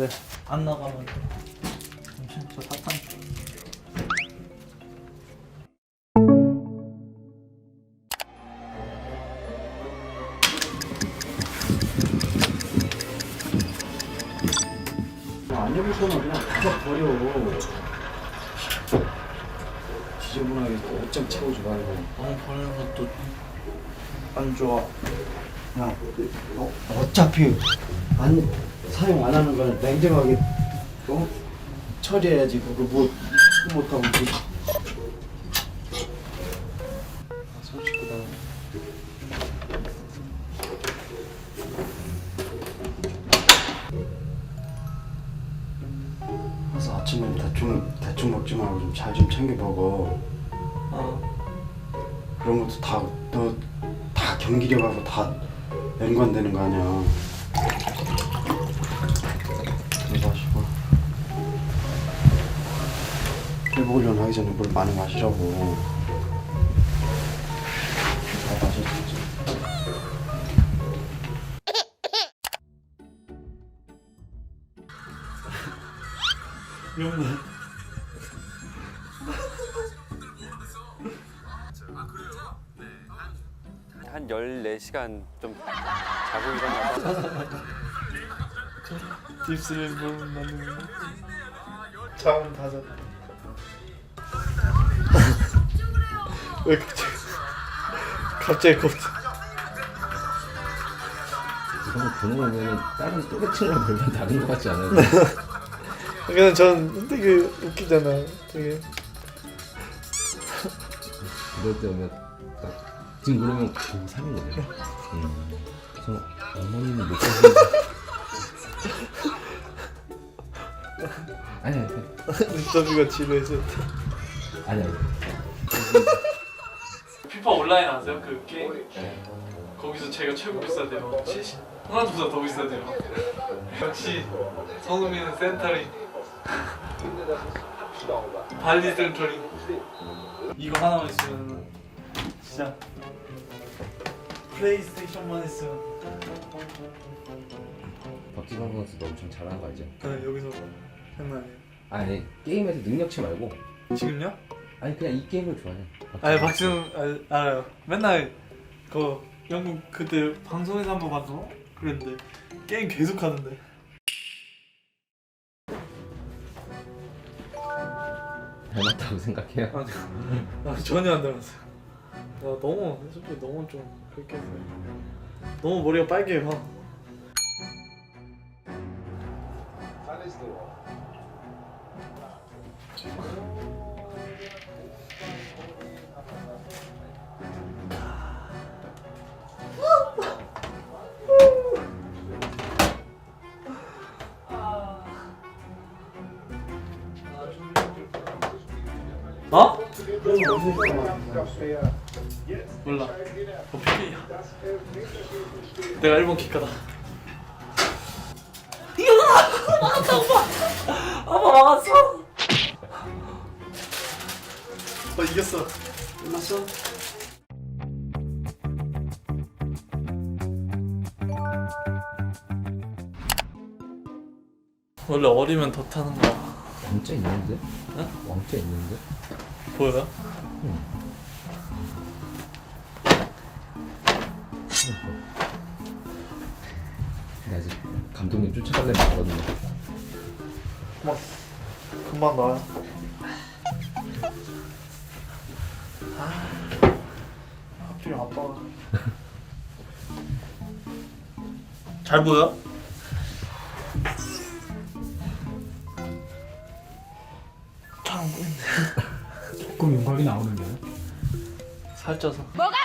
있는데 안 나가면 잠시만 저 사탕 안 거면 그냥 다 버려. 지저분하게 옷장 채우지 말고. 너무 버리는 것도 안 좋아 야, 어, 어차피 안 사용 안 하는 거는 냉정하게 어? 처리해야지. 그거 뭐 못하고 뭐. 손 씻고 나가 그래서 아침에 대충 대충 먹지 말고 좀 잘 좀 챙겨 먹어. 어 그런 것도 다 너 다 경기력하고 다 연관되는 거 아니야. 훈련 하기 전에 물 많이 마시라고. 잘 마셔 진짜. 미안해 한 14시간 좀 자고 일어나서 딥스를 부른다는 잠은 다잤 왜 갑자기 갑자기 겁거 보는 거면 다른 또래처럼 별반 다른 것 같지 않아요? 그냥 전 되게 웃기잖아 되게. 이럴 때 오면 딱 지금 그러면 고3이거든요. 음. 그래서 어머님이 못 가시는 아니 아니. 눈썹이가 지루해서. 아니 아니 온라인 아세요? 그 게임? 거기서 제가 최고 비싸대요 70 하나보다 더 비싸대요 역시 성우민은 센터링 발리 센터링 이거 하나만 있으면 진짜 플레이스테이션만 있으면 박지성 선수도 엄청 잘하는 거 알죠? 네, 여기서 장난 아니에요 아니 게임에서 능력치 말고 지금요? 아니 그냥 이 게임을 좋아해 아니 박지훈 아, 알아요 맨날 그 영국 그때 방송에서 한번 봤어? 그랬는데 게임 계속 하는데 닮았다고 생각해요? 아니, 아니 전혀 안 닮았어요. 나 너무 솔직히 너무 좀 그렇게 해서 너무 머리가 빨개요. 어? 몰라. 어, PK야. 내가 일본 키카다. 이겼다! 막았다, 오빠! 아빠 막았어! 어, 이겼어. 끝났어? 원래 어리면 더 타는 거야. 왕자 있는데? 어? 왕자 있는데? 보여요? 근데 아직 감독님 쫓아갈래 말거든요 금방, 금방 나와요. 아, 하필 아빠가. 잘 보여? 조금 윤곽이 나오는데요? 살쪄서. 뭐가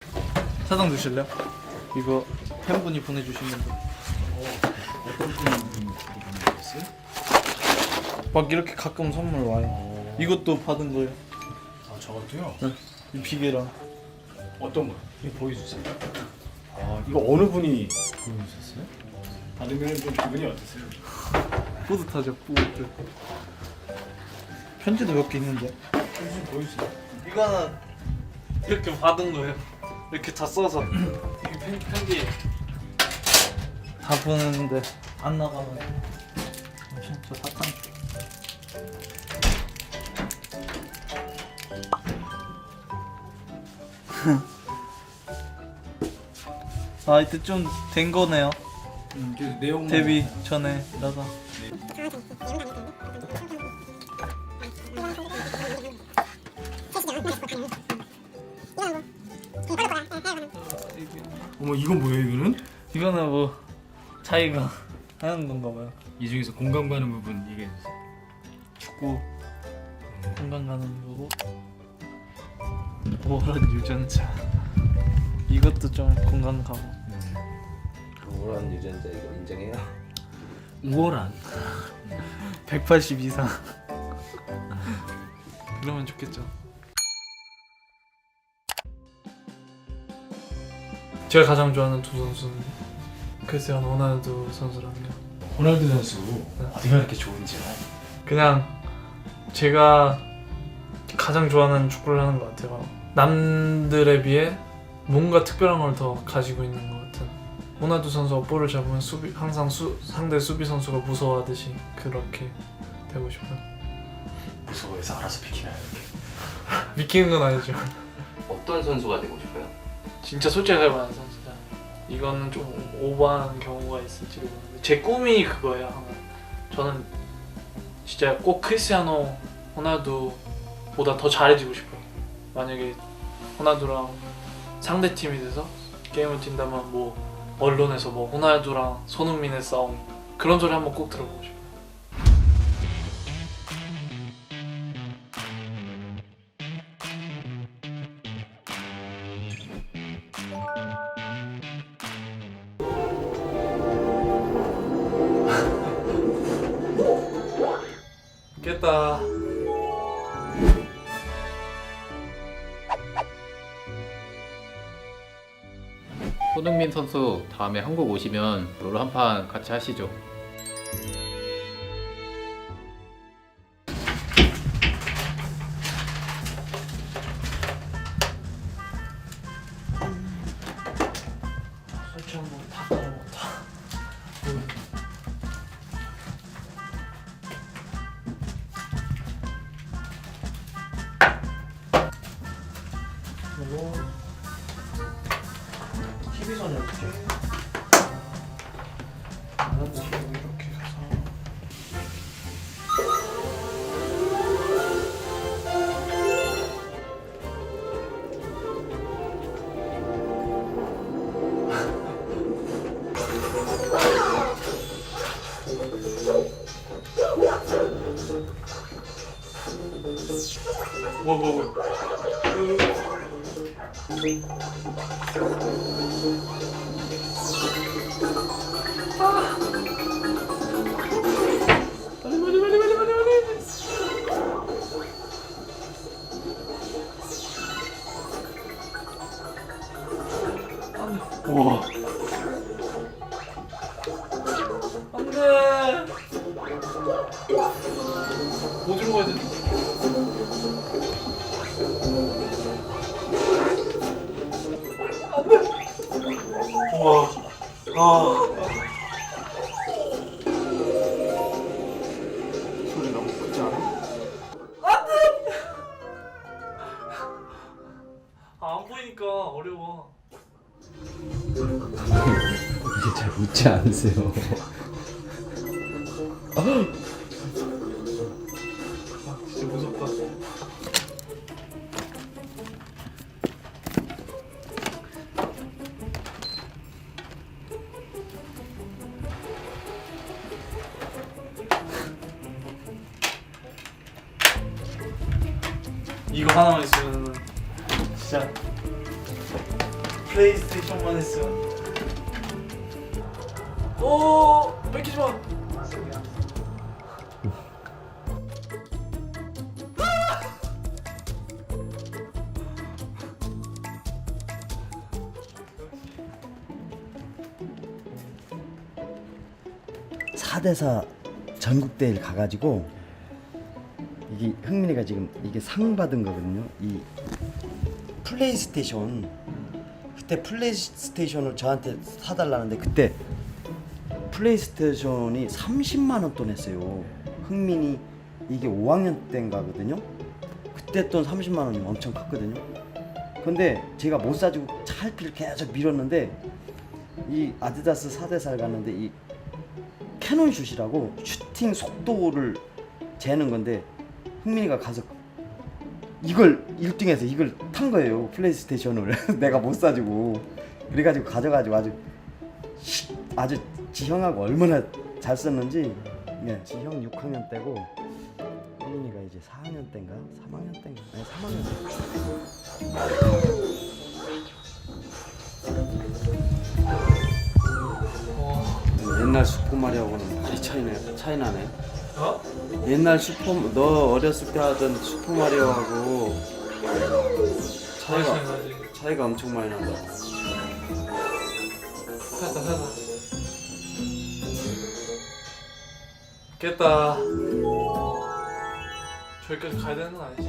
살쪄? 사장 드실래요? 이거 팬분이 보내주신 건데. 막 이렇게 가끔 선물 와요. 이것도 받은 거예요. 아 저것도요? 이 비계랑. 어떤 거? 이거 보여주세요 아 이거 어느 분이 보여주셨어요? 받으면 좀 기분이 어떠세요? 뿌듯하죠, 뿌듯. 편지도 몇 개 있는데. 좀 보여주세요 이거는 이렇게 받은 거예요. 이렇게 다 써서. 이게 편, 편지. 다 보냈는데 안 나가면 잠시만 저 사탕 아 이때 좀 된 거네요. 음, 그래서 내용만 데뷔 전에 나가 이건 뭐예요 이거는? 이거는 뭐 자기가 하는 건가 봐요. 이 중에서 공감 가는 부분 이게 축구 공간 가는 거고. 오란 유전자. 이것도 좀 공간 가고. 우울한 유전자 이거 인정해요? 우월한. 180 이상 그러면 좋겠죠 제가 가장 좋아하는 두 선수는 크리스티아노 호날두 선수랑요 호날두 선수 어디가 이렇게 좋은지요? 그냥 제가 가장 좋아하는 축구를 하는 것 같아요. 남들에 비해 뭔가 특별한 걸 더 가지고 있는 것 같은. 호나두 선수가 볼을 잡으면 수비 항상 수, 상대 수비 선수가 무서워하듯이 그렇게 되고 싶어요. 무서워해서 알아서 비키나요 이렇게 믿기는 건 아니죠. 어떤 선수가 되고 싶어요? 진짜 솔직하게 말하는 선수다. 이거는 좀 오버하는 경우가 있을지도 모르는데 제 꿈이 그거예요. 저는 진짜 꼭 크리스티아노 호나두보다 더 잘해지고 싶어요. 만약에 호나두랑 상대 팀이 돼서 게임을 뛴다면 뭐 언론에서 뭐 호나두랑 손흥민의 싸움 그런 소리 한번 꼭 들어보고 싶어요. 다음에 한국 오시면 롤 한 판 같이 하시죠. 뭐 뭐 웃지 않으세요? 오 뺏기지 마. 사대사 전국대회를 가가지고 이게 흥민이가 지금 이게 상 받은 거거든요. 이 플레이스테이션 그때 플레이스테이션을 저한테 사달라는데 그때 플레이스테이션이 30만 원 돈 했어요. 흥민이 이게 5학년 때인가거든요. 그때 돈 30만 원이 엄청 컸거든요. 근데 제가 못 사주고 차일피를 계속 밀었는데 이 아디다스 4대살 갔는데 이 캐논 슛이라고 슈팅 속도를 재는 건데 흥민이가 가서 이걸 1등해서 이걸 탄 거예요 플레이스테이션을 내가 못 사주고 그래가지고 가져가지고 아주 시- 아주 지형하고 얼마나 잘 썼는지 예, 지형 6학년 때고 흥민이가 이제 4학년 때인가 3학년 때인가 아니 3학년 때 옛날 슈퍼마리오하고는 많이 차이네 차이 나네 어? 옛날 슈퍼 너 어렸을 때 하던 슈퍼마리오하고 차이가. 차이가 엄청 많이 난다. 살다 살다. 깼다. 저기까지 가야 되는 건 아니지?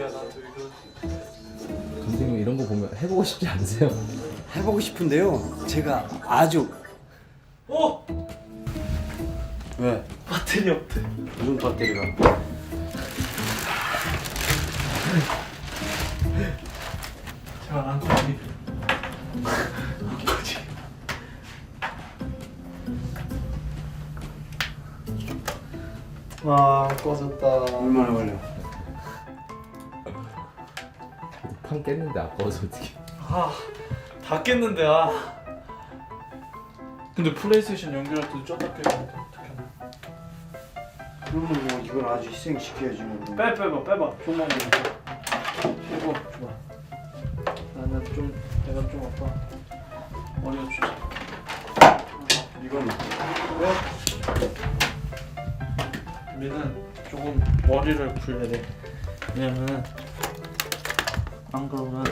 야 나도 이거 선생님 이런 거 보면 해보고 싶지 않으세요? 해보고 싶은데요. 제가 아주 어 왜 배터리 없대. 무슨 배터리가 와 꺼졌다. 얼마나 걸려? 판 깼는데 아까워서 어떻게 아 다 깼는데 아. 근데 플레이스테이션 연결할 때도 쩌다 깼는데 어떻게 하나? 그러면 뭐 이걸 아주 희생시켜야지 뭐. 빼 빼봐 빼봐 좀만 더. 최고 좋아. 나는 좀 내가 좀 아파. 머리가 좋지. 이건 우리는 조금 머리를 굴려야 돼. 왜냐면은 안 그러면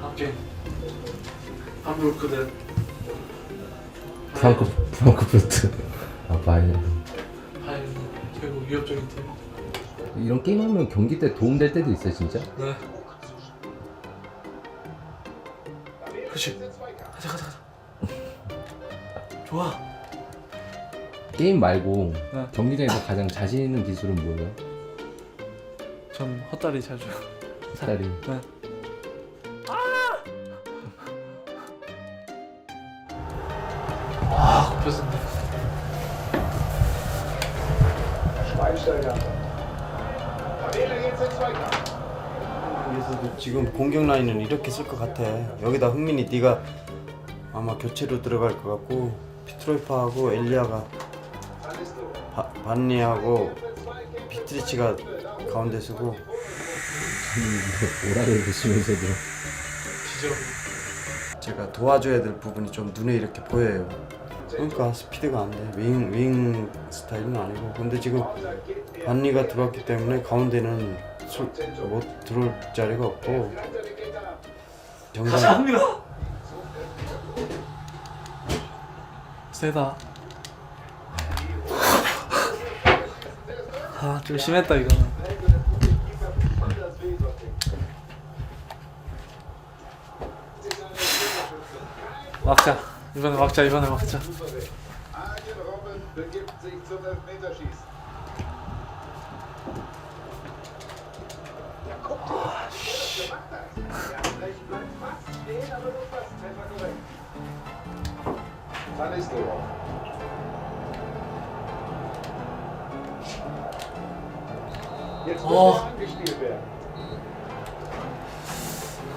함께 함부르크든 프랑크 프랑크푸르트. 아 바이에른 바이에른 결국 위협적인 팀. 이런 게임 하면 경기 때 도움 될 때도 있어요 진짜 네. 그렇지. 가자 가자 가자. 좋아. 게임 말고 네. 경기장에서 가장 자신 있는 기술은 뭐예요? 전 헛다리 자주. 다리 네. 아, 굽혔습니다. 지금 공격 라인은 이렇게 쓸 것 같아. 여기다 흥민이 네가 아마 교체로 들어갈 것 같고 피트로이파하고 엘리아가 바, 반니하고 비트리치가 가운데 쓰고 오라를 보시면서도 지저. 제가 도와줘야 될 부분이 좀 눈에 이렇게 보여요. 그러니까 스피드가 안 돼. 윙, 윙 스타일은 아니고. 근데 지금 반니가 들어왔기 때문에 가운데는 술, 못 들어올 자리가 없고. 가자 정상 합니다. 세다. 아, 좀 심했다 이거는. 막자. 이번에 막자. 이번에 막자. Arjen Robben begibt sich zum Elfmeterschießen. Jetzt muss Oh. er angespielt werden.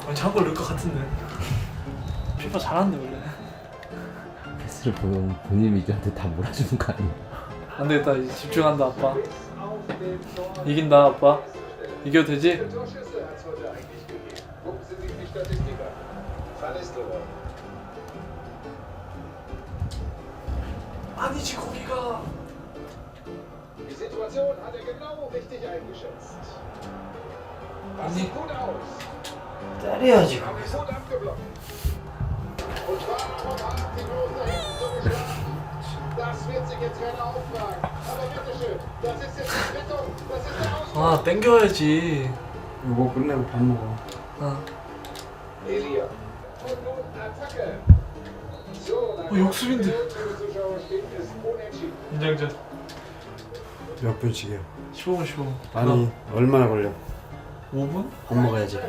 아니 한골 넣을 것 같은데. 피파 잘하는데 원래. 패스를 보면 본인 위주한테 다 몰아주는 거 아니에요? 안 되겠다. 이제 집중한다 아빠. 이긴다 아빠. 이겨도 되지? Van Nistelrooy. 아니지 거기가. Die Situation hat er genau richtig eingeschätzt. Das sieht gut aus. 때려야지. Aber ist gut abgeblockt. Und war aber Martin wird sich ihr Trainer auftragen. Aber bitteschön, das ist jetzt die Quittung. Das ist der Ausgleich. 아 땡겨야지 이거 끝내고 밥 먹어. 아 Oh, es unentschieden. 인장전 몇 분씩이야? 15분 15분 아니 얼마나 걸려? 5분? 밥 먹어야지.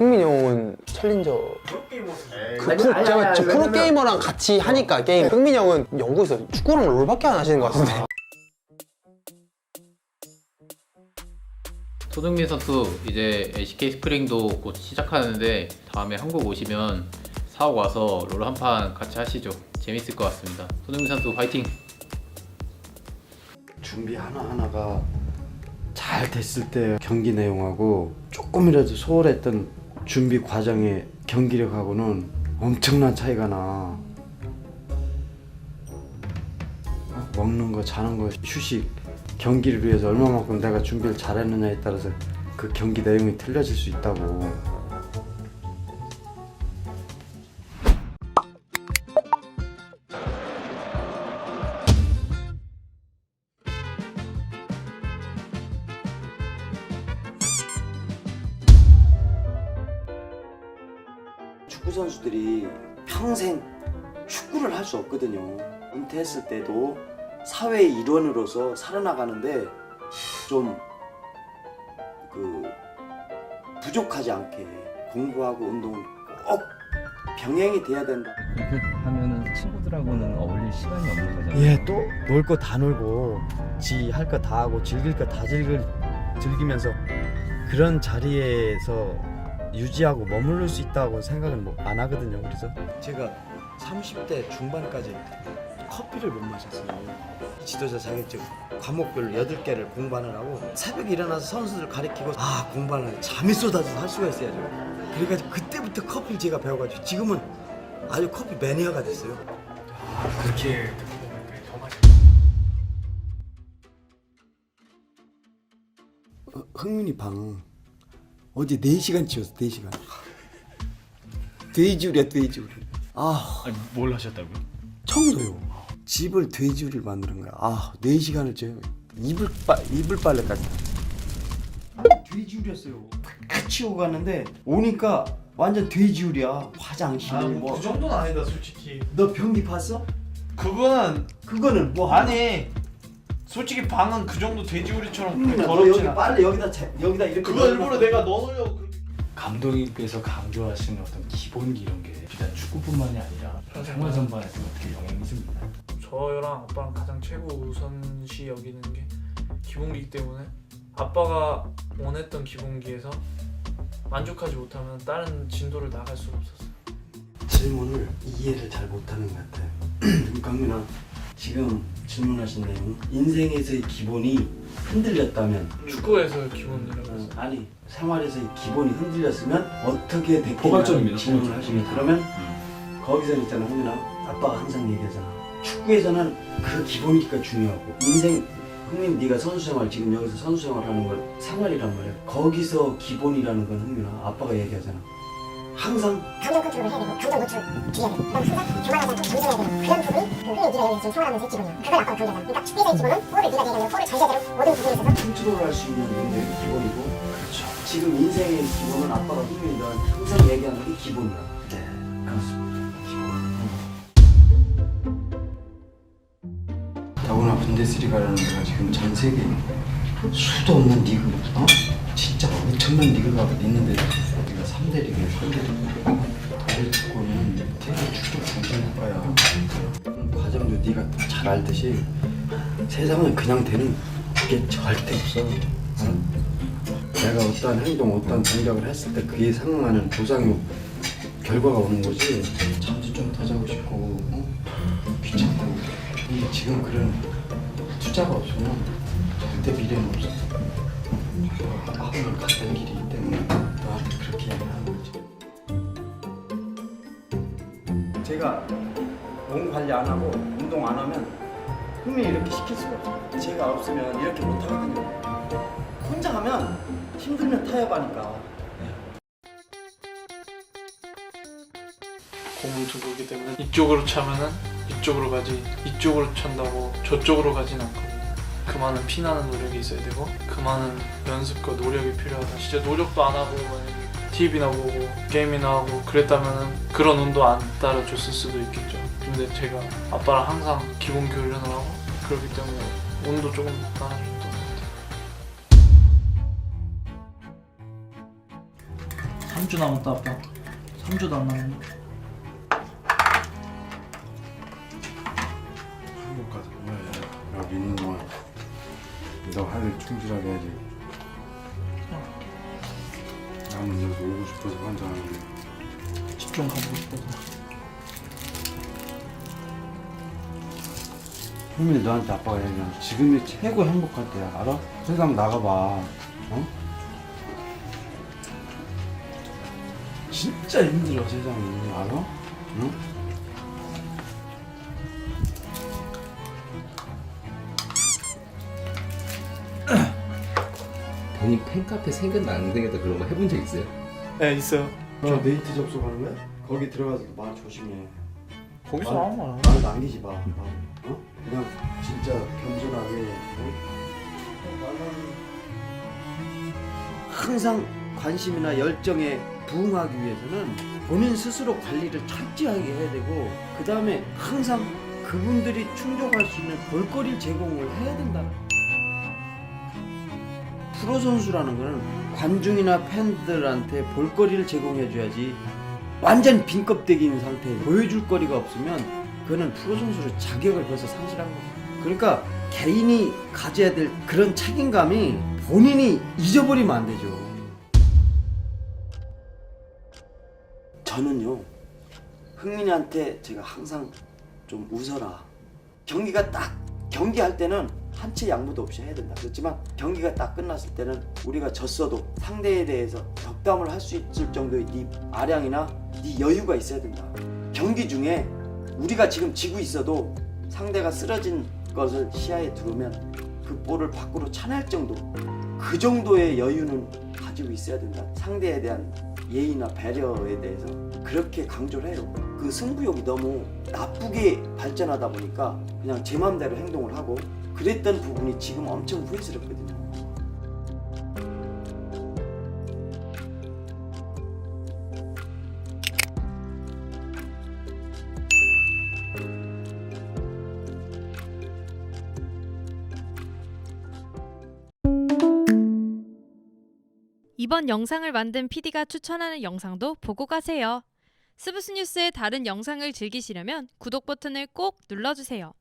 흥민이 형은 챌린저 그 프로, 제가 저 프로게이머랑 같이 하니까 게임 흥민이 형은 영국에서 축구랑 롤밖에 안 하시는 것 같은데 손흥민 선수 이제 LCK 스프링도 곧 시작하는데 다음에 한국 오시면 사옥 와서 롤 한 판 같이 하시죠. 재밌을 것 같습니다. 손흥민 선수 화이팅! 준비 하나 하나가 잘 됐을 때 경기 내용하고 조금이라도 소홀했던 준비 과정의 경기력하고는 엄청난 차이가 나. 어, 먹는 거, 자는 거, 휴식, 경기를 위해서 얼마만큼 내가 준비를 잘했느냐에 따라서 그 경기 내용이 틀려질 수 있다고. 평생 축구를 할 수 없거든요. 은퇴했을 때도 사회의 일원으로서 살아나가는데 좀 그 부족하지 않게 공부하고 운동은 꼭 병행이 돼야 된다. 그렇게 하면은 친구들하고는 어울릴 시간이 없는 거잖아요. 예, 또 놀 거 다 놀고 지 할 거 다 하고 즐길 거 다 즐길 즐기면서 그런 자리에서 유지하고 머무를 수 있다고 생각은 뭐 안 하거든요. 그래서 제가 30대 중반까지 커피를 못 마셨어요. 지도자 자격증 과목별 8개를 공부하느라고 새벽에 일어나서 선수들 가리키고 아 공부하는 잠이 쏟아져서 할 수가 있어야죠. 그래가지고 그때부터 커피를 제가 배워가지고 지금은 아주 커피 매니아가 됐어요. 그렇게 맛있 어, 흥민이 방 어제 4시간 치웠어 4시간. 돼지우리야 돼지우리. 아. 아니 뭘 하셨다고요? 청소요. 집을 돼지우리를 만드는 거야. 아 4시간을 쳐요. 이불 빨 이불 빨래까지. 돼지우리였어요. 다 치우고 갔는데 오니까 완전 돼지우리야. 화장실 아그 뭐. 정도는 아니다 솔직히. 너 변기 봤어? 그거는 그거는 뭐 아니 솔직히 방은 그 정도 돼지우리처럼 흥민아 너 더럽진 여기 않아 빨래 여기다 재- 여기다 이렇게 그거 일부러 내가 넣으려고 그렇게 감독님께서 강조하시는 어떤 기본기 이런 게 비단 축구뿐만이 아니라 생활 전반에도 어떻게 영향이 있습니다. 저랑 아빠랑 가장 최고 우선시 여기는 게 기본기이기 때문에 아빠가 원했던 기본기에서 만족하지 못하면 다른 진도를 나갈 수가 없었어요. 질문을 이해를 잘 못하는 것 같아요. 강민아, 지금 질문하신 내용 인생에서의 기본이 흔들렸다면 축구에서의 기본이라고 어. 아니 생활에서의 기본이 흔들렸으면 어떻게 됐겠냐 포괄적입니다, 질문을 포괄적. 하시면. 그러면 거기서 있잖아 흥민아. 아빠가 항상 얘기하잖아. 축구에서는 그 기본이니까 중요하고 인생 흥민 네가 선수 생활 지금 여기서 선수 생활하는 걸 생활이란 말이야. 거기서 기본이라는 건 흥민아 아빠가 얘기하잖아 항상 감정 컨트롤을 해야 되고 감정 노출을 줄여야 되고 그럼 항상 교만하지 않고 겸손해야 되고 그런 부분이 그 흔히 네가 여기서 지금 생활하면서 기본이야 그걸 아빠가 강조하잖아 그러니까 축구에서의 기본은 골을 네가 내려면 골을 잘 제대로 모든 부분에 있어서 컨트롤할 수 있는 능력이 기본이고 그렇죠. 지금 인생의 기본은 아빠가 너한테 항상 얘기하는 게 기본이야. 네. 그렇습니다. 더구나 분데스리가라는 데가 지금 전 세계 수도 없는 리그 어? 진짜 엄청난 리그가 있는데 우리가 3대 리그에 3대 리그 독일 축구는 세계 축구 국가야 그런 과정도 네가 잘 알듯이 세상은 그냥 되는 게 절대 없어? 내가 어떠한 행동, 어떠한 동작을 했을 때 그에 상응하는 보상이 결과가 오는 거지. 잠도 좀 더 자고 싶고 어? 귀찮고. 근데 지금 그런 투자가 없으면 절대 미래는 없어. 아빠는 갔던 길이기 때문에 너한테 그렇게 얘기하는 거지 제가 몸 관리 안 하고 운동 안 하면 흥미 이렇게 시킬 수가 없어요. 제가 없으면 이렇게 못 하거든요. 혼자 하면 힘들면 타협하니까. 공을 두고 있기 때문에 이쪽으로 차면은 이쪽으로 가지 이쪽으로 찬다고 저쪽으로 가진 않거든요. 그 많은 피나는 노력이 있어야 되고 그 많은 연습과 노력이 필요하다. 진짜 노력도 안 하고 TV나 보고 게임이나 하고 그랬다면은 그런 운도 안 따라줬을 수도 있겠죠. 근데 제가 아빠랑 항상 기본 교련을 하고 그렇기 때문에 운도 조금 따라줬던 것 같아요. 3주 남았다 아빠. 3주도 안 남았네. 한국 가서 왜 여기 있는 너할일 충실하게 해야지 나는 여기 오고 싶어서 환장하는데 집중 가고 싶어서. 흥민이 너한테 아빠가 얘기한 지금이 최고 행복할 때야 알아? 세상 나가봐 어? 진짜 힘들어 세상이 알아? 응? 팬카페 생겼 안 생겼다 그런 거 해본 적 있어요? 네 있어요. 너 데이트 접속하는 거야? 거기 들어가서 말 조심해 거기서 말- 아무 말 남기지 마 말. 어? 그냥 진짜 겸손하게 어? 항상 관심이나 열정에 부응하기 위해서는 본인 스스로 관리를 철저하게 해야 되고 그 다음에 항상 그분들이 충족할 수 있는 볼거리를 제공을 해야 된다. 프로 선수라는 거는 관중이나 팬들한테 볼거리를 제공해줘야지 완전 빈껍데기인 상태에 보여줄 거리가 없으면 그거는 프로 선수로 자격을 벌써 상실한 거예요. 그러니까 개인이 가져야 될 그런 책임감이 본인이 잊어버리면 안 되죠. 저는요 흥민이한테 제가 항상 좀 웃어라. 경기가 딱 경기할 때는 한채 양보도 없이 해야 된다. 그렇지만 경기가 딱 끝났을 때는 우리가 졌어도 상대에 대해서 덕담을 할 수 있을 정도의 네 아량이나 네 여유가 있어야 된다. 경기 중에 우리가 지금 지고 있어도 상대가 쓰러진 것을 시야에 두르면 그 볼을 밖으로 차낼 정도 그 정도의 여유는 가지고 있어야 된다. 상대에 대한 예의나 배려에 대해서 그렇게 강조를 해요. 그 승부욕이 너무 나쁘게 발전하다 보니까 그냥 제 맘대로 행동을 하고 그랬던 부분이 지금 엄청 후회스럽거든요. 이번 영상을 만든 PD가 추천하는 영상도 보고 가세요. 스브스 뉴스의 다른 영상을 즐기시려면 구독 버튼을 꼭 눌러주세요.